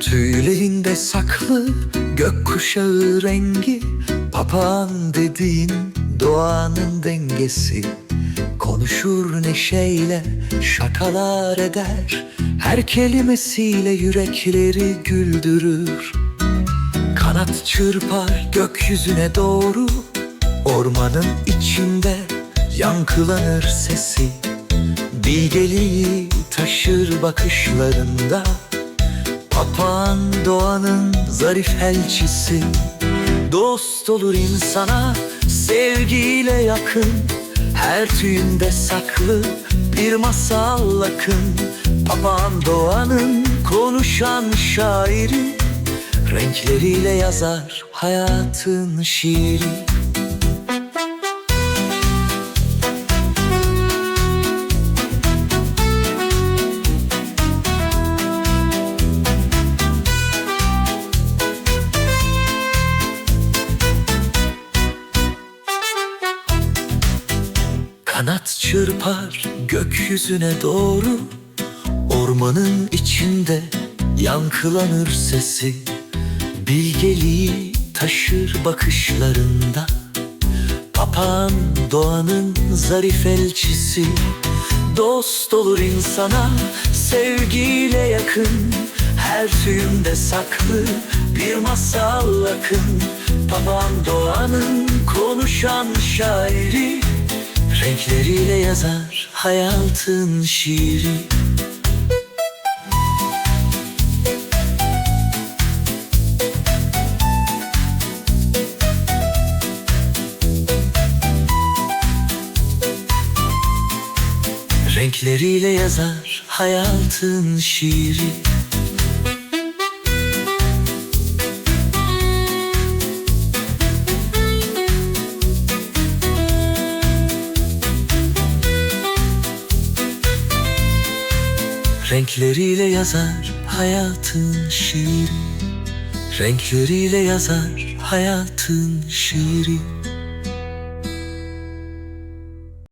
Tüylerinde saklı gökkuşağı rengi Papağan dediğin doğanın dengesi. Konuşur neşeyle şakalar eder Her kelimesiyle yürekleri güldürür. Kanat çırpar gökyüzüne doğru Ormanın içinde yankılanır sesi. Bilgeliği taşır bakışlarında Papağan doğanın zarif elçisi. Dost olur insana sevgiyle yakın. Her tüyünde saklı bir masal akın. Papağan doğanın konuşan şairi Renkleriyle yazar hayatın şiiri Kanat çırpar gökyüzüne doğru. Ormanın içinde yankılanır sesi. Bilgeliği taşır bakışlarında. Papağan doğanın zarif elçisi. Dost olur insana sevgiyle yakın. Her tüyünde saklı bir masal akın. Papağan doğanın konuşan şairi Renkleriyle yazar hayatın şiiri. Renkleriyle yazar hayatın şiiri Renkleriyle yazar hayatın şiiri. Renkleriyle yazar hayatın şiiri